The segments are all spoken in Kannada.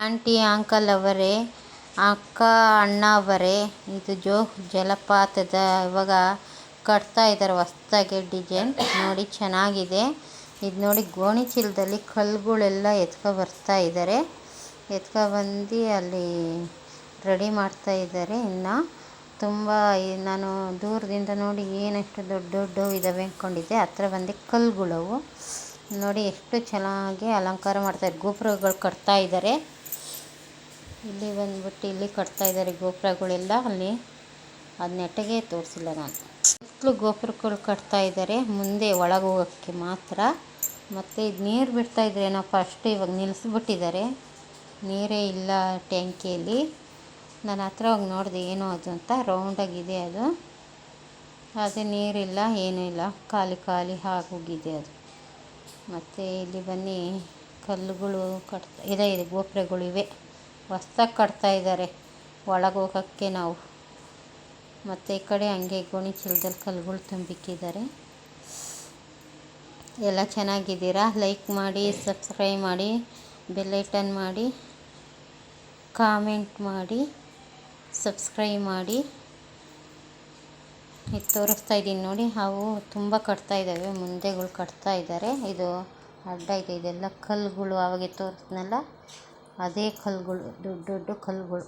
ಆಂಟಿ ಅಂಕಲ್ ಅವರೇ, ಅಕ್ಕ ಅಣ್ಣ ಅವರೇ, ಇದು ಜೋಗ ಜಲಪಾತದ ಇವಾಗ ಕಟ್ತಾ ಇದ್ದಾರೆ ಹೊಸ್ದಾಗಿ ಡಿಸೈನ್. ನೋಡಿ ಚೆನ್ನಾಗಿದೆ. ಇದು ನೋಡಿ ಗೋಣಿ ಚೀಲದಲ್ಲಿ ಕಲ್ಲುಗಳೆಲ್ಲ ಎತ್ಕೊ ಬರ್ತಾ ಇದ್ದಾರೆ. ಎತ್ಕೊ ಬಂದು ಅಲ್ಲಿ ರೆಡಿ ಮಾಡ್ತಾ ಇದ್ದಾರೆ ಇನ್ನು. ತುಂಬ ನಾನು ದೂರದಿಂದ ನೋಡಿ ಏನಷ್ಟು ದೊಡ್ಡ ದೊಡ್ಡ ಇದಾವೆ ಅಂದ್ಕೊಂಡಿದ್ದೆ ಹತ್ರ ಬಂದು ಕಲ್ಲುಗಳವು. ನೋಡಿ ಎಷ್ಟು ಚೆನ್ನಾಗಿ ಅಲಂಕಾರ ಮಾಡ್ತಾರೆ ಗೋಪುರಗಳು ಕಟ್ತಾ ಇದ್ದಾರೆ. ಇಲ್ಲಿ ಬಂದ್ಬಿಟ್ಟು ಇಲ್ಲಿ ಕಟ್ತಾ ಇದ್ದಾರೆ ಗೋಪುರಗಳೆಲ್ಲ. ಅಲ್ಲಿ ಅದು ನೆಟ್ಟಗೆ ತೋರಿಸಿಲ್ಲ ನಾನು. ಸುತ್ತಲೂ ಗೋಪುರಗಳು ಕಟ್ತಾ ಇದ್ದಾರೆ. ಮುಂದೆ ಒಳಗೆ ಹೋಗೋಕ್ಕೆ ಮಾತ್ರ. ಮತ್ತು ಇದು ನೀರು ಬಿಡ್ತಾ ಇದ್ರೇನೋ ಫಸ್ಟ್ ಇವಾಗ ನಿಲ್ಲಿಸ್ಬಿಟ್ಟಿದ್ದಾರೆ ನೀರೇ ಇಲ್ಲ ಟ್ಯಾಂಕಿಯಲ್ಲಿ. ನಾನು ಹತ್ರ ಹೋಗಿ ನೋಡಿದೆ, ಏನು ಅದು ಅಂತ. ರೌಂಡಾಗಿದೆ ಅದು. ಅದೇ ನೀರಿಲ್ಲ, ಏನೂ ಇಲ್ಲ. ಖಾಲಿ ಖಾಲಿ ಆಗೋಗಿದೆ ಅದು. ಮತ್ತು ಇಲ್ಲಿ ಬನ್ನಿ, ಕಲ್ಲುಗಳು ಕಟ್ತಾ ಇದೆ ಇದೆ ಗೋಪುರಗಳು ಇವೆ. ಹೊಸ್ದಾಗಿ ಕಟ್ತಾ ಇದ್ದಾರೆ ಒಳಗೆ ಹೋಗೋಕ್ಕೆ ನಾವು. ಮತ್ತು ಈ ಕಡೆ ಹಂಗೆ ಗೋಣಿ ಚೀಲದಲ್ಲಿ ಕಲ್ಲುಗಳು ತುಂಬಿಕ್ಕಿದ್ದಾರೆ. ಎಲ್ಲ ಚೆನ್ನಾಗಿದ್ದೀರಾ? ಲೈಕ್ ಮಾಡಿ ಸಬ್ಸ್ಕ್ರೈಬ್ ಮಾಡಿ ಬೆಲ್ಲೈಟನ್ ಮಾಡಿ ಕಾಮೆಂಟ್ ಮಾಡಿ ಸಬ್ಸ್ಕ್ರೈಬ್ ಮಾಡಿ. ಇದು ತೋರಿಸ್ತಾ ಇದ್ದೀನಿ ನೋಡಿ. ಅವು ತುಂಬ ಕಟ್ತಾ ಇದ್ದಾವೆ ಮುಂದೆಗಳು ಕಟ್ತಾ ಇದ್ದಾರೆ. ಇದು ಅಡ್ಡ ಇದೆ. ಇದೆಲ್ಲ ಕಲ್ಲುಗಳು ಅವಾಗೆ ತೋರಿಸ್ನಲ್ಲ. ಅದೇ ಕಲ್ಲುಗಳು ದೊಡ್ಡ ದೊಡ್ಡ ಕಲ್ಲುಗಳು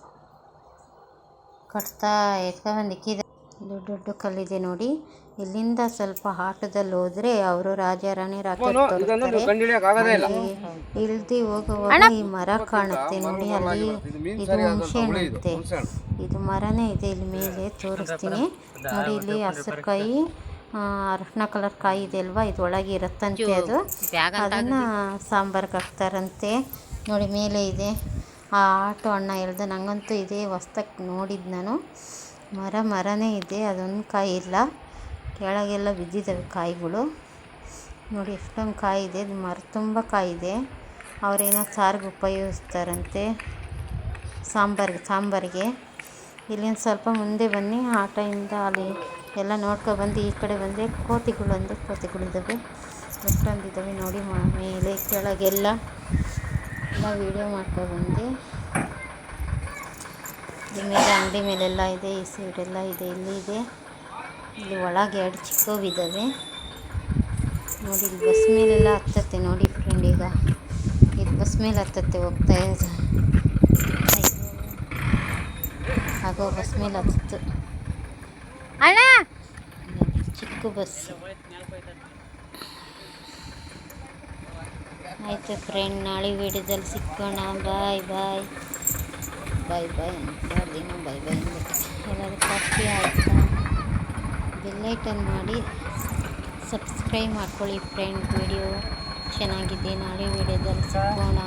ಕಟ್ತಾ ಎತ್ಕೊಂಡ್ಬಂದು ನಿಕ್ಕಿದೆ ದೊಡ್ಡ ದೊಡ್ಡ ಕಲ್ಲಿದೆ ನೋಡಿ. ಇಲ್ಲಿಂದ ಸ್ವಲ್ಪ ಆಟದಲ್ಲಿ ಹೋದ್ರೆ ಅವರು ರಾಜ ರಾಣಿ ರಾಕೆಟ್ ತೋರಿಸ್ತಾರೆ ಇಳ್ದು ಹೋಗುವಾಗ ಈ ಮರ ಕಾಣುತ್ತೆ ನೋಡಿ. ಅಲ್ಲಿ ಇದು ಹುಣಸೆ ಇದು ಮರನೇ ಇದೆ ಇಲ್ಲಿ ಮೇಲೆ ತೋರಿಸ್ತೀನಿ. ನೋಡಿ ಇಲ್ಲಿ ಹಸಿರು ಕಾಯಿ ಅರ್ಶಿನ ಕಲರ್ ಕಾಯಿ ಇದೆ ಅಲ್ವಾ? ಇದು ಒಳಗೆ ಇರುತ್ತಂತೆ ಅದು. ಅದನ್ನ ಸಾಂಬಾರ್ಗೆ ಹಾಕ್ತಾರಂತೆ. ನೋಡಿ, ಮೇಲೆ ಇದೆ. ಆ ಆಟೋ ಅಣ್ಣ ಹೇಳ್ದೆ, ನಂಗಂತೂ ಇದೆ ಹೊಸ್ದಾಗಿ ನೋಡಿದ್ದು ನಾನು. ಮರ ಮರನೇ ಇದೆ, ಅದೊಂದು ಕಾಯಿ ಇಲ್ಲ. ಕೆಳಗೆಲ್ಲ ಬಿದ್ದಿದ್ದಾವೆ ಕಾಯಿಗಳು. ನೋಡಿ, ಎಷ್ಟೊಂದು ಕಾಯಿ ಇದೆ. ಮರ, ತುಂಬ ಕಾಯಿ ಇದೆ. ಅವರೇನೋ ಸಾರಿಗೆ ಉಪಯೋಗಿಸ್ತಾರಂತೆ ಸಾಂಬಾರಿಗೆ. ಸಾಂಬಾರಿಗೆ ಇಲ್ಲಿಂದ ಸ್ವಲ್ಪ ಮುಂದೆ ಬನ್ನಿ. ಆಟೋಯಿಂದ ಅಲ್ಲಿ ಎಲ್ಲ ನೋಡ್ಕೊಬಂದು ಈ ಕಡೆ ಬಂದರೆ ಕೋತಿಗಳು ಅಂದರೆ ಕೋತಿಗಳಿದ್ದಾವೆ ಎಷ್ಟೊಂದಿದ್ದಾವೆ ನೋಡಿ ಮೇಲೆ ಕೆಳಗೆಲ್ಲ. ಎಲ್ಲ ವೀಡಿಯೋ ಮಾಡ್ಕೊಬಂದೆ. ಈ ಮೇಲೆ ಅಂಗಡಿ ಮೇಲೆಲ್ಲ ಇದೆ ಈ ಸೈಡೆಲ್ಲ ಇದೆ ಇಲ್ಲಿ ಇದೆ. ಇಲ್ಲಿ ಒಳಗೆ ಎರಡು ಚಿಕ್ಕವಿದ್ದಾವೆ ನೋಡಿ ಇಲ್ಲಿ ಬಸ್ ಮೇಲೆಲ್ಲ ಹತ್ತತ್ತೆ ನೋಡಿ ಫ್ರೆಂಡ್ ಈಗ. ಇದು ಬಸ್ ಮೇಲೆ ಹತ್ತತ್ತೆ ಹೋಗ್ತಾ ಇದೆ ಆಗೋ ಬಸ್ ಮೇಲೆ ಹತ್ತಿತ್ತು. ಅಣ್ಣ! ಚಿಕ್ಕ ಬಸ್. ಆಯಿತು ಫ್ರೆಂಡ್ ನಾಳೆ ವೀಡಿಯೋದಲ್ಲಿ ಸಿಕ್ಕೋಣ. ಬಾಯ್ ಬಾಯ್ ಬಾಯ್ ಬಾಯ್ ಅಂತಿನ ದಿನ ಬಾಯ್ ಬಾಯ್ ಎಲ್ಲರೂ ಕಾಫಿ ಆಯಿತಾ? ಬೆಲ್ಲೈಟನ್ ಮಾಡಿ ಸಬ್ಸ್ಕ್ರೈಬ್ ಮಾಡ್ಕೊಳ್ಳಿ ಫ್ರೆಂಡ್ ವಿಡಿಯೋ ಚೆನ್ನಾಗಿದೆ. ನಾಳೆ ವೀಡಿಯೋದಲ್ಲಿ ಸಿಕ್ಕೋಣ.